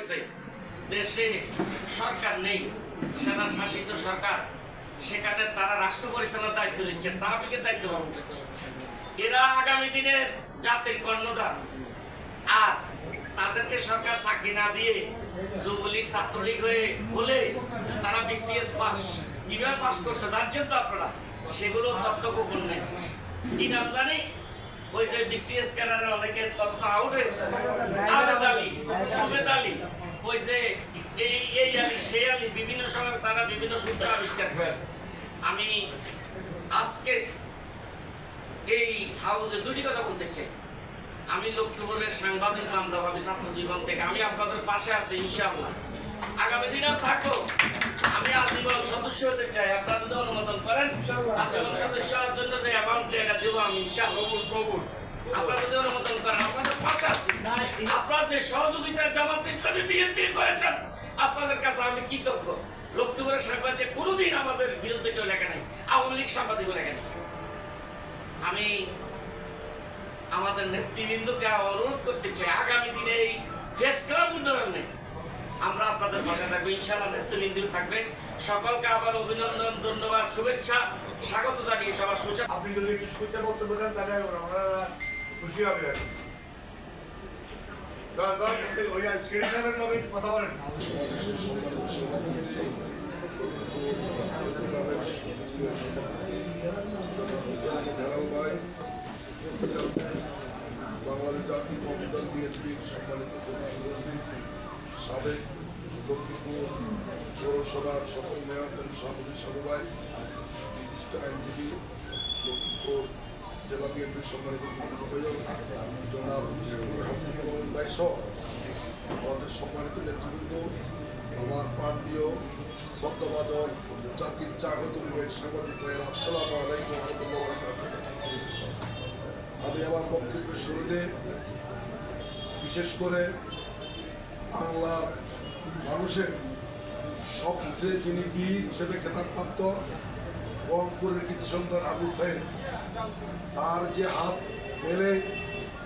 হয়েছে। দেশে সরকার নেই সেনা শাসিত সরকার। সেখানে তারা রাষ্ট্র পরিচালনার দায়িত্ব নিচ্ছে তাহলে দায়িত্ব পালন করছে। এরা আগামী দিনের জাতির কর্ণধার। আর তাদেরকে সরকার চাকরি না দিয়ে যুবলীগ, ছাত্রলীগ হয়ে বলে তারা বিসিএস পাস কীভাবে পাস করছে জানছেন তো আপনারা? সেগুলো তথ্য গোপন নেই। কি নাম জানি? যে বিসিএস ক্যাডারের অনেকে তথ্য আউট হয়েছে। আবেদ আলী, সুবেদ আলী, ওই যে এই এই আলী, সেই আলী বিভিন্ন সময় তারা বিভিন্ন সূত্র আবিষ্কার করে। আমি আজকে এই হাউসে দুটি কথা বলতে চাই। আমি লক্ষ্মীপুরের সাংবাদিক বান্ধব আমি ছাত্র জীবন থেকে। আমি আপনাদের পাশে আছি, ইনশাআল্লাহ। আগামী দিনেও থাকো আমি আজীবন সদস্য হতে চাই। আপনারা যদি অনুমোদন করেন, আজীবন সদস্য হওয়ার জন্য যে অ্যামাউন্ট দেবো কবুল সাংবাদিক কোনোদিন আমাদের বিরুদ্ধে কেউ লেখা নাই, আওয়ামী লীগ সাংবাদিকও লেখা নাই। আমি আমাদের নেতৃবৃন্দকে অনুরোধ করতে চাই, আগামী দিনে এই ফেস ক্লাব উন্নয়নে আমরা আপনাদের পাশে থাকব। ইনশাআল্লাহ নেতৃবৃন্দ থাকবে। সকলকে আবার অভিনন্দন ধন্যবাদ শুভেচ্ছা স্বাগত জানিয়ে সবার আপনি যদি একটু বক্তব্য দেন তাহলে আমরা খুশি হবে কথা বলেন। বাংলাদেশ জাতীয় বিএনপির সম্মানিত সাবেক লক্ষ্মীপুর পৌরসভার সকল মেয়র সভাপতি সমবায় বিশিষ্ট আইনজীবী লক্ষ্মীপুর জেলা বিএনপির সম্মানিত জনাব হাসিনুল ভাই সহ আমাদের সম্মানিত নেতৃবৃন্দ, আমার প্রাণপ্রিয় শ্রদ্ধাবাদক জাতির জাগ্রত বিবেক, সাংবাদিক আসসালামু আমি আমার বক্তব্যের শুরুতে বিশেষ করে বাংলার মানুষের সবচেয়ে যিনি বীর হিসেবে খেতাবপ্রাপ্ত রংপুরের সন্তান আবু সাহেব তার যে হাত মেলে,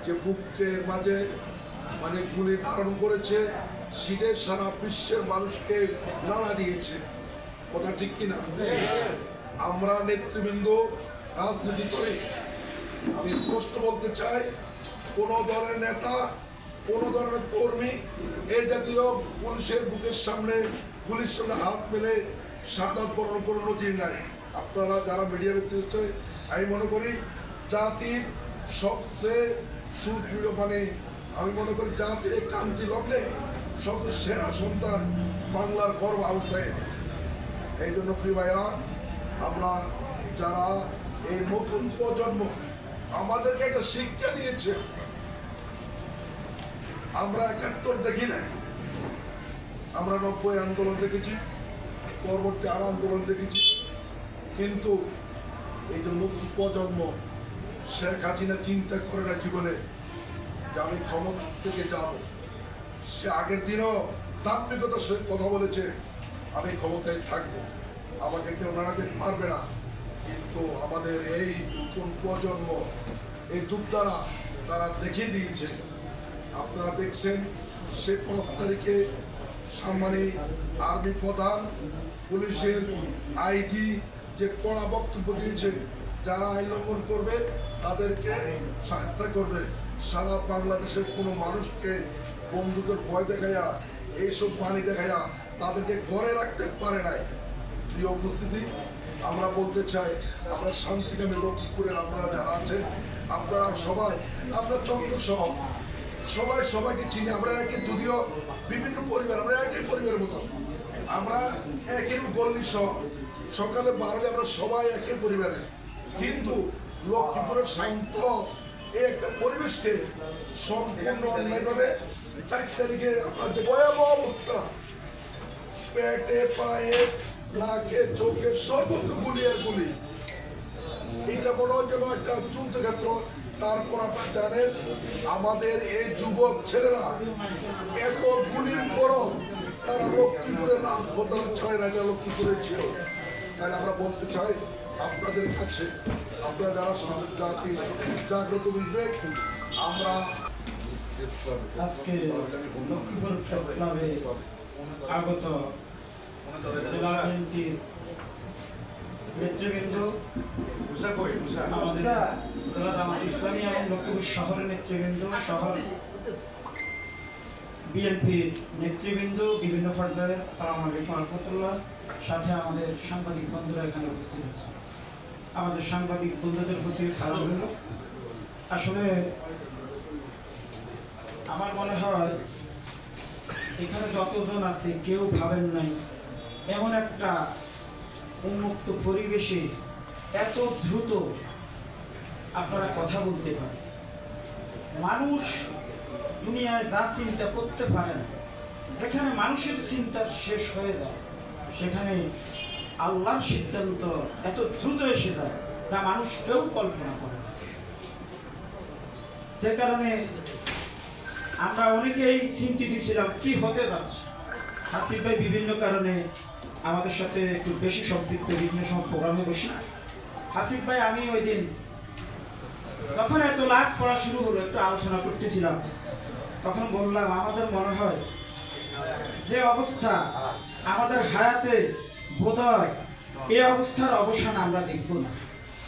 যে বুকের মাঝে মানে গুলি ধারণ করেছে সেটাই সারা বিশ্বের মানুষকে নাড়া দিয়েছে। কথা ঠিক কিনা আমরা নেতৃবৃন্দ রাজনীতি করি আমি স্পষ্ট বলতে চাই, কোনো দলের নেতা কোন ধরনের কর্মী এই জাতীয় পুলিশের বুকের সামনে পুলিশ সামনে হাত মেলে সাদা বরণ কোনো নজির নাই। আপনারা যারা মিডিয়া ব্যক্তি হচ্ছে, আমি মনে করি জাতির সবচেয়ে সুদৃঢ় মানে আমি মনে করি জাতির এই ক্রান্তি লগ্নে সবচেয়ে সেরা সন্তান বাংলার গর্ব আউসাইড এই জন্য প্রিয় ভাইরা আমরা যারা এই নতুন প্রজন্ম আমাদেরকে একটা শিক্ষা দিয়েছে আমরা একাত্তর দেখি নাই। আমরা নব্বই আন্দোলন দেখেছি, পরবর্তী আর আন্দোলন দেখেছি। কিন্তু এই যে নতুন প্রজন্ম, শেখ হাসিনা চিন্তা করে না জীবনে যে আমি ক্ষমতা থেকে যাব। সে আগের দিনও দাম্ভিকতার সহিত কথা বলেছে, আমি ক্ষমতায় থাকব। আমাকে কেউ নাড়াতে পারবে না। কিন্তু আমাদের এই নতুন প্রজন্ম, এই যোদ্ধারা তারা দেখিয়ে দিয়েছে আপনারা দেখছেন, সে পাঁচ তারিখে সাম্মানিক আর্মি প্রধান, পুলিশের আইজি যে কড়া বক্তব্য দিয়েছে, যারা আইন লঙ্ঘন করবে, তাদেরকে শাস্তা করবে। সারা বাংলাদেশের কোনো মানুষকে বন্দুকের ভয় দেখাইয়া এইসব বাণী দেখাইয়া তাদেরকে ঘরে রাখতে পারে নাই। প্রিয় উপস্থিতি, আমরা বলতে চাই, আমরা শান্তিকামী লক্ষ্মীপুরের আপনারা যারা আছেন, আপনারা সবাই, আমরা চন্দ্র সহ সবাই সবাইকে চিনি। আমরা যদিও বিভিন্ন পরিবার, আমরা একই পরিবারের মতো। আমরা একই গল্লি সহ সকালে বাড়ালে আমরা সবাই একই পরিবারে। কিন্তু লক্ষ্মীপুরের শান্ত এই একটা পরিবেশকে সম্পূর্ণ অন্যায়ভাবে চার তারিখে আপনার যে ভয়াবহ অবস্থা, পেটে, পায়ে, নাকে, চোখে সর্বত্র গুলি আর গুলি। এটা মনে হয় যেন একটা যুদ্ধক্ষেত্র। তারপর আপনারা জানেন আমাদের এই যুবক ছেলেরা এত গুলির পরও তারা লক্ষ্মীপুরের রাজপথে ছয় রাজা লক্ষ্মীপুরে ছিল। তাহলে আমরা বলতে চাই আপনাদের কাছে আপনারা যারা সামনের জাতি জাগ্রত বিবেক আমরা আজকে লক্ষ্মীপুর প্রেস ক্লাবে আগত জেলা নেতৃবৃন্দ আমাদের ইসলামী এবং লক্ষ্মীপুর শহরের নেতৃবৃন্দ শহর বিএনপির নেতৃবৃন্দ বিভিন্ন পর্যায়ে সালাম আলাইকুম রহমতুল্লাহ। সাথে আমাদের সাংবাদিক বন্ধুরা এখানে উপস্থিত আছে। আমাদের সাংবাদিক বন্ধুদের প্রতি সালাম হল আসলে আমার মনে হয় এখানে যতজন আছে কেউ ভাবেন নাই এমন একটা উন্মুক্ত পরিবেশে এত দ্রুত আপনারা কথা বলতে পারেন মানুষ দুনিয়ায় যা চিন্তা করতে পারে না, যেখানে মানুষের চিন্তা শেষ হয়ে যায়, সেখানে আল্লাহর সিদ্ধান্ত এত দ্রুত এসে যায় যা মানুষ কেউ কল্পনা করে। যে কারণে আমরা অনেকেই চিন্তিত ছিলাম, কি হতে যাচ্ছে হাসিফ ভাই বিভিন্ন কারণে আমাদের সাথে একটু বেশি সম্পৃক্ত বিভিন্ন সময় প্রোগ্রামে বসি। হাসিফ ভাই, আমি ওই দিন যখন এত লাশ পড়া শুরু হলো, একটু আলোচনা করতেছিলাম, তখন বললাম, আমাদের মনে হয় যে অবস্থা আমাদের হায়াতে বোধ হয় এই অবস্থার অবসান আমরা দেখব না।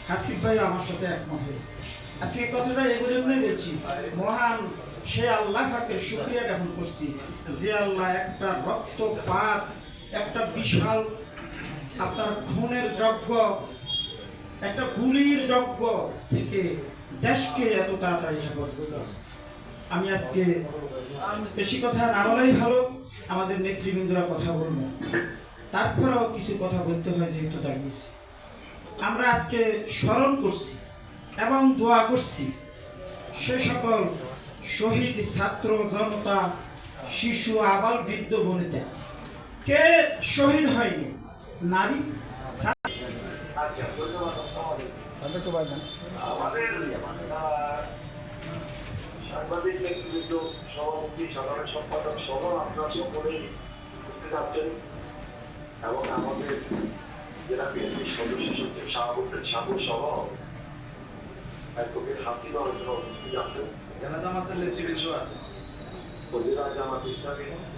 হাসিফ ভাই আমার সাথে একমত হয়েছে। আজকে কথাটা এগুলো জন্যই বলছি। মহান সে আল্লাহ ফাঁকের শুক্রিয়া জ্ঞাপন করছি যে আল্লাহ একটা রক্তপাত একটা বিশাল, আপনার খুনের যজ্ঞ, একটা গুলির যজ্ঞ থেকে দেশকে এত তাড়াতাড়ি হেফাজত। আমি আজকে বেশি কথা না বলাই ভালো, আমাদের নেতৃবৃন্দরা কথা বলব তারপরেও কিছু কথা বলতে হয় যেহেতু দাঁড়িয়েছি আমরা আজকে স্মরণ করছি এবং দোয়া করছি সে সকল শহীদ ছাত্র, জনতা, শিশু, আবাল বৃদ্ধ বনিতা কে শহীদ হয়নি নারী সাংবাদিক নেতৃবৃন্দ সভাপতি সাধারণ সম্পাদক সহ আপনারা সকলেই উপস্থিত আছেন এবং আমাদের জেলা বিএনপির সদস্য সচিব শাহাবুদ্দিন সহ অ্যাডভোকেট আলোচনা উপস্থিত আছেন জেলা জামাতের নেতৃবৃন্দ আছে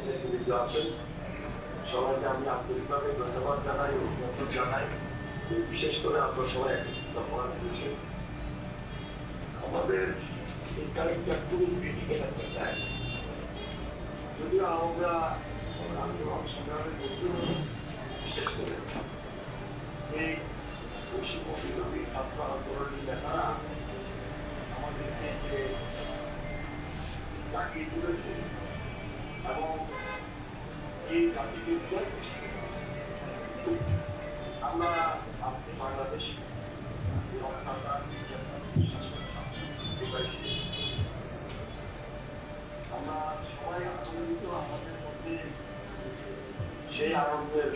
নেতৃবৃন্দ আছেন সবাইকে আমি আন্তরিকভাবে ধন্যবাদ জানাই অভিনন্দন জানাই। বিশেষ করে আপনারা সবাই একত্রিত হওয়ার আমাদের এই তারিখটা খুবই ক্রিটিক্যাল একটা টাইম যদিও আমরা আন্দোলন সংগ্রামের মধ্যে বিশেষ করে এই পশ্চিমবঙ্গ ছাত্র আন্দোলনের নেতারা আমাদেরকে যে জাগিয়ে তুলেছে এবং আমরা সবাই আনন্দিত আমাদের মধ্যে সেই আনন্দের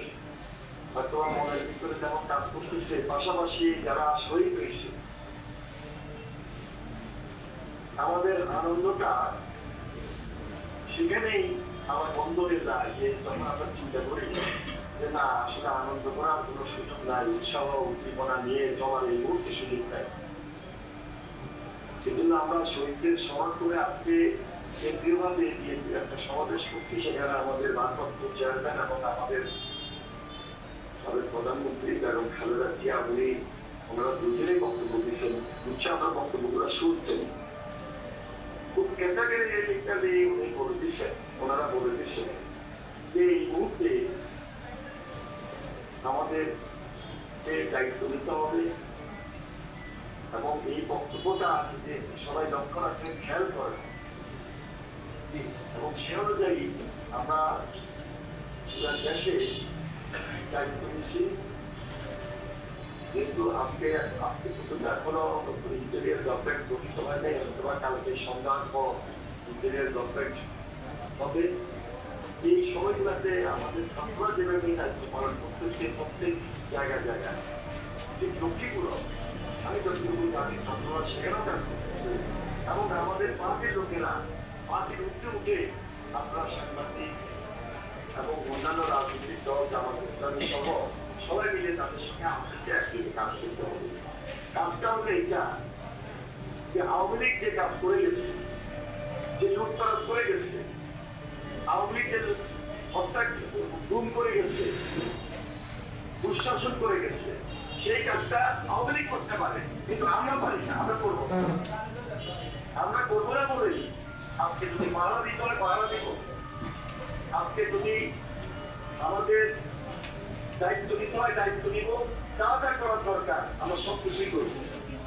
হয়তো মনের ভিতরে যেমন কাজ করতেছে পাশাপাশি যারা শহীদ হয়েছে আমাদের আনন্দটা সেখানেই আমার যায়, যে তখন আমরা চিন্তা করি যে না আসলে আনন্দ করার কোনো সুযোগ নাই, উৎসাহ, উদ্দীপনা নিয়ে জমার এই মুহূর্তে সুযোগ নেই। সেজন্য আমরা শহীদদের স্মরণ করে আজকে কেন্দ্রীয়ভাবে একটা সমাবেশ করছি সেখানে আমাদের ভারপ্রাপ্ত চেয়ারম্যান এবং আমাদের সাবেক প্রধানমন্ত্রী এবং খালেদা জিয়া, উনি ওনারা দুজনেই বক্তব্য দিচ্ছেন উচ্চ আমরা বক্তব্যগুলো শুনছেন। খুব ক্যাটাগরি একটা দিয়ে উনি বলে দিচ্ছেন ওনারা বলে দিচ্ছেন যে এই মুহূর্তে আমাদের দায়িত্ব নিতে হবে এবং এই বক্তব্যটা যে সবাই লক্ষ্য রাখবেন, খেয়াল করেন। এবং সে অনুযায়ী আমরা দেশে দায়িত্ব নিচ্ছি কিন্তু আজকে আজকে পর্যন্ত এখনও ইন্টেরিয়ার গভর্নমেন্ট গঠিত হয় নাই অথবা কালকে সন্ধ্যার পর ইন্টেরিয়ার গভর্নমেন্ট হবে এই সময়গুলোতে আমাদের সরকার যেভাবে দায়িত্ব পালন করতেছে প্রত্যেক জায়গায় জায়গায় যে লক্ষ্মীগুলো আমি জানি ছাত্ররা সেখানেও কাজ এবং আমাদের পার্টির লোকেরা পার্টির উঠে আপনারা সাংবাদিক এবং অন্যান্য রাজনৈতিক দল ইসলামী সহ সবাই মিলে তাদের সঙ্গে আমাদেরকে একসাথে কাজ করতে হবে। কাজটা হলো এইটা, যে আওয়ামী লীগ যে কাজ করে গেছে, যে লুটপাট করে গেছে আওয়ামী লীগের হত্যা গুম করে গেছে দুঃশাসন করে গেছে সেই কাজটা আওয়ামী লীগ করতে পারে কিন্তু আমরা পারি না আমরা করব আমরা করব না বলেই আজকে যদি মারা দিতে মারা দিব। আজকে যদি আমাদের দায়িত্ব নিতে হয় দায়িত্ব নিব। যা যা করার দরকার আমরা সব কিছুই করব।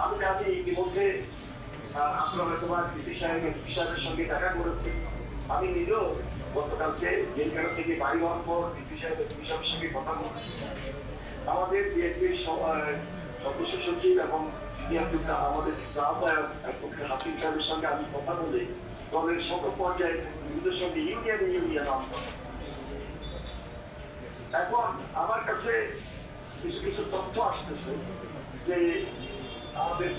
আমি জানি ইতিমধ্যে আপনারা ডিসি সাহেবের সঙ্গে দেখা করেছেন। আমি নিজেও গতকালকে জেলখানা থেকে বাড়ি হওয়ার পর সাহেবের সঙ্গে কথা বলছি। আমাদের বিএনপির সদস্য সচিব এবং আমাদের আহ্বায়ক হাসিম সাহেবের সঙ্গে আমি কথা বলে দলের সকল পর্যায়ে বিভিন্ন সঙ্গে ইউনিয়ন ইউনিয়ন এখন আমার কাছে কিছু কিছু তথ্য আসতেছে যে আমাদের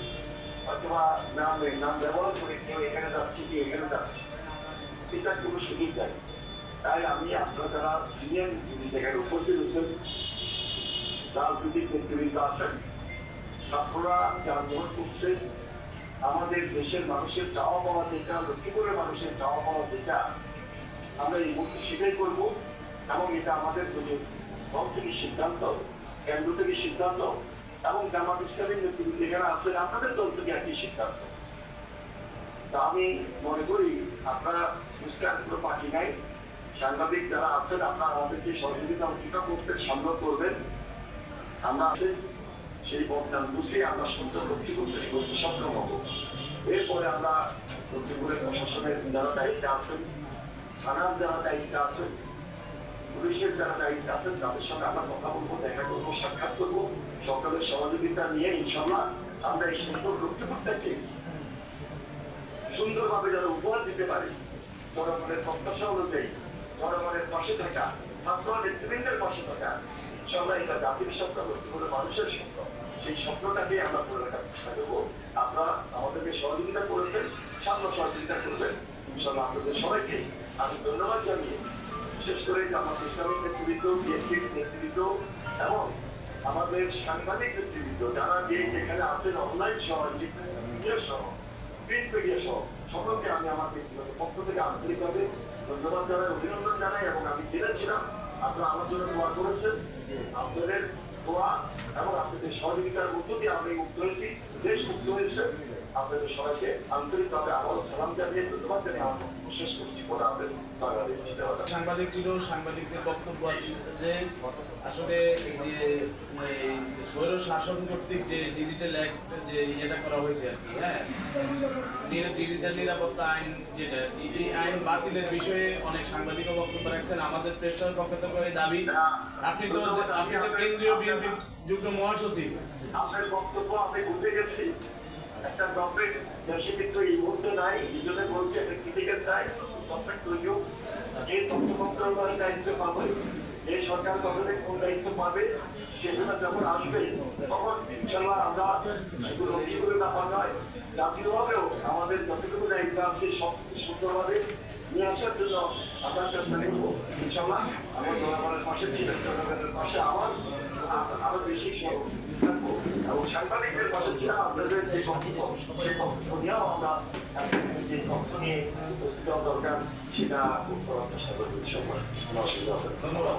অথবা নাম নাম ব্যবহার করে কেউ এখানে যাচ্ছে কি এখানে যাচ্ছে। এটা কোনো সুযোগ দেয় তাই আমি আপনার যারা সিনিয়র যেখানে উপস্থিত হচ্ছেন রাজনৈতিক নেতৃবৃন্দ আছেন। ছাত্ররা যে আন্দোলন করছে আমাদের দেশের মানুষের চাওয়া পাওয়া যেটা, লক্ষ্মীপুরের মানুষের চাওয়া পাওয়া যেটা, আমরা এই মুহূর্তে সেটাই করব এবং এটা আমাদের যদি দল থেকে সিদ্ধান্ত, কেন্দ্র থেকে সিদ্ধান্ত এবং জামাত ইসলামের নেতৃবৃন্দ যারা আছেন, আপনাদের দল থেকে একই সিদ্ধান্ত। তা আমি মনে করি, আপনারা সাংবাদিক যারা আছেন, আপনারা আমাদেরকে সহযোগিতা অঙ্কিতা করতে করবেন। আমরা সেই পথটা বুঝে আমরা সুন্দর লক্ষ্মী করতে হব। এরপরে আমরা লক্ষ্মীপুরের প্রশাসনের যারা দায়িত্বে আছেন, থানার যারা দায়িত্বে আছেন, পুলিশের যারা দায়িত্বে আছেন, তাদের সঙ্গে আমরা কথা বলব, দেখা করব, সাক্ষাৎ করব। সরকারের সহযোগিতা নিয়ে ইনশাল্লাহ আমরা এই সুন্দর লক্ষ্মীপুরটাকে সুন্দরভাবে যারা উপহার দিতে পারি। জনগণের প্রত্যাশা অনুযায়ী জনগণের পাশে থাকা ছাত্র নেতৃবৃন্দের পাশে থাকা এটা জাতির স্বপ্ন লক্ষ্মীপুরে মানুষের স্বপ্ন সেই স্বপ্নটাকে আমরা করে রাখার চেষ্টা করব। আপনারা আমাদেরকে সহযোগিতা করবেন সামনে সহযোগিতা করবেন। ইনশাল্লাহ আপনাদের সবাইকে আমি ধন্যবাদ জানিয়ে বিশেষ করে আমার ইসলামিক নেতৃবৃন্দ বিএনপির নেতৃবৃন্দ এবং আমাদের সাংবাদিক নেতৃবৃন্দ, যারা যে যেখানে আছেন অনলাইন সহ সহ প্রিন্ট মিডিয়া সহ। সকলকে আমি আমার ব্যক্তিগত পক্ষ থেকে আন্তরিকভাবে ধন্যবাদ জানাই, অভিনন্দন জানাই এবং আমি জেনেছিলাম আপনারা আমার জন্য দোয়া করেছেন আপনাদের দোয়া এবং আপনাদের সহযোগিতার মধ্য দিয়ে আমরা মুক্ত হয়েছি বেশ মুক্ত হয়েছে আপনাদের সবাইকে আন্তরিকভাবে আবারও সালাম জানিয়ে ধন্যবাদ জানিয়ে আমার শেষ করছি। বলে আপনাদের সাংবাদিক ছিল সাংবাদিকদের বক্তব্য আছে যে আসলে যে স্বৈর শাসন কর্তৃক যে ডিজিটাল অ্যাক্ট যে ইয়েটা করা হয়েছে আর কি হ্যাঁ? ডিজিটাল নিরাপত্তা আইন যেটা এই আইন বাতিলের বিষয়ে অনেক সাংবাদিকও বক্তব্য রাখছেন। আমাদের প্রেসের পক্ষ থেকে এই দাবি। আপনি তো আপনি তো কেন্দ্রীয় বিএনপির যুগ্ম মহাসচিব। আপনার বক্তব্য আমি বুঝে গেছি। একটা গভর্নমেন্ট দেশে কিন্তু এই মুহূর্তে নাই, এই জন্য বলছি একটা ক্রিটিক্যাল চাই গভর্নমেন্ট হোক। যে তথ্য মন্ত্রণালয়ের দায়িত্ব পাবে, যে সরকার গঠনে কোন দায়িত্ব পাবে সেগুলো যখন আসবে, তখন ইনশাল্লাহ আমরা এগুলো অভিযোগের ব্যাপার নয় জাতীয়ভাবেও আমাদের যতটুকু দায়িত্ব আছে সব সুন্দরভাবে নিয়ে আসার জন্য আমরা চেষ্টা করব, ইনশাল্লাহ আমার জনগণের পাশে ছিলেন জনগণের পাশে আমার আরও বেশি সহযোগিতা থাকব এবং সাংবাদিকদের পাশে ছিলাম আপনাদের যে বক্তব্য সেই বক্তব্য নিয়েও আমরা যে তথ্য নিয়ে দরকার সেটা চেষ্টা করব ধন্যবাদ